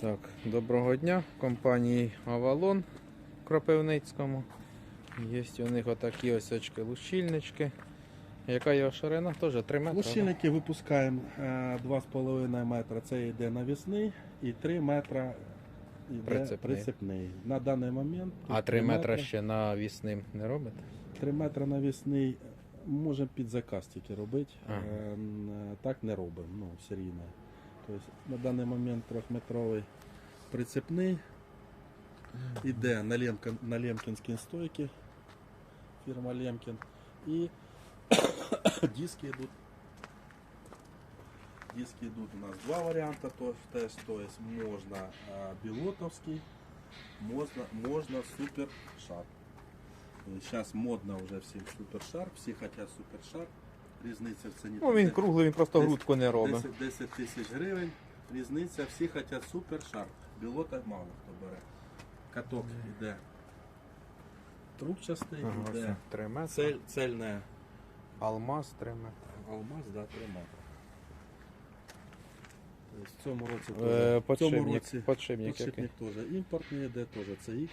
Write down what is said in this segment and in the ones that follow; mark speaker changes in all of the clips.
Speaker 1: Так, доброго дня компанії Авалон в Кропивницькому. Є у них отакі ось очки лущильнички. Яка його ширина? Теж 3 метри. да?
Speaker 2: Лущильники випускаємо е, 2,5 метра. Це йде навісний і 3 метра йде
Speaker 1: Прицепний.
Speaker 2: прицепний. На даний момент
Speaker 1: А
Speaker 2: тут
Speaker 1: 3 метри ще навісним не робите?
Speaker 2: 3 метри навісний можемо під заказ тільки робити.
Speaker 1: Ага.
Speaker 2: Е, Так не робимо, ну, серійно. Тобто на даний момент 3-метровий прицепний. Іде на, Лемка, на Лемкінській стойки. Фірма Лемкін. І диски йдуть. Диски йдуть у нас два варіанти. То, теж, то есть можна а, білотовський, можна, можна супершар. Зараз модно вже всім супершар, всі хочуть супершар. Різниця в ціні.
Speaker 1: Ну він круглий, він просто грудку не робить.
Speaker 2: 10, 10 тисяч гривень. Різниця, всі хочуть супершар. Білота мало хто бере. Каток йде трубчастий,
Speaker 1: Ага, ось
Speaker 2: йде
Speaker 1: 3 метри.
Speaker 2: цель, цельне
Speaker 1: Алмаз 3 метри.
Speaker 2: алмаз, да, 3 метри. Тобто В цьому році
Speaker 1: Е,
Speaker 2: теж- в цьому
Speaker 1: Подшипник,
Speaker 2: році
Speaker 1: подшипник який?
Speaker 2: теж імпортний йде, теж CX.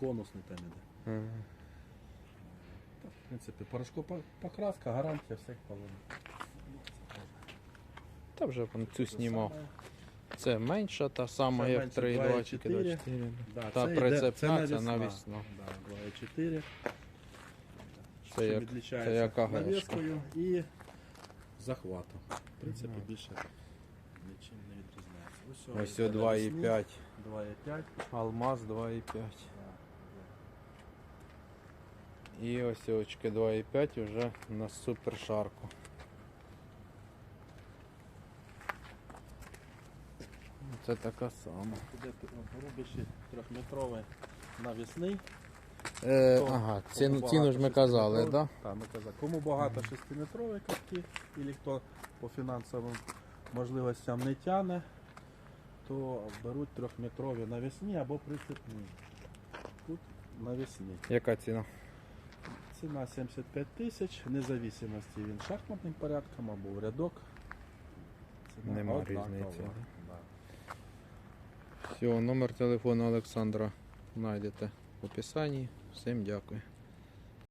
Speaker 2: Конусний там іде.
Speaker 1: Мгм.
Speaker 2: В принципі, порошкова покраска, гарантія, все половина.
Speaker 1: Та вже вон цю знімав. Це менша, та сама,
Speaker 2: Це
Speaker 1: як
Speaker 2: менше
Speaker 1: 3,2 тільки
Speaker 2: 2,4.
Speaker 1: 24.
Speaker 2: Да,
Speaker 1: Та
Speaker 2: це йде-
Speaker 1: прицепна, це
Speaker 2: навісна. Да, 2,4.
Speaker 1: Це як- це яка
Speaker 2: навіскою і захватом. В принципі, більше нічим не відрізняється.
Speaker 1: Ось о 2,5.
Speaker 2: 2,5.
Speaker 1: Алмаз 2,5. І ось очки 2,5 вже на супершарку. Це така сама.
Speaker 2: Рубіші трьохметровий навісний.
Speaker 1: Е, ага, ціну, ціну ж ми казали, так? Да?
Speaker 2: Так, ми казали. Кому багато 6-метрові катки, або хто по фінансовим можливостям не тягне, то беруть трьохметрові навісні або прицепні. Тут навісні.
Speaker 1: Яка ціна?
Speaker 2: Ціна 75 тисяч, в независимості він шахматним порядком або в рядок. Ціна
Speaker 1: Нема
Speaker 2: однакова.
Speaker 1: різниці,
Speaker 2: Да.
Speaker 1: Все, номер телефону Олександра знайдете в описанні. Всім дякую.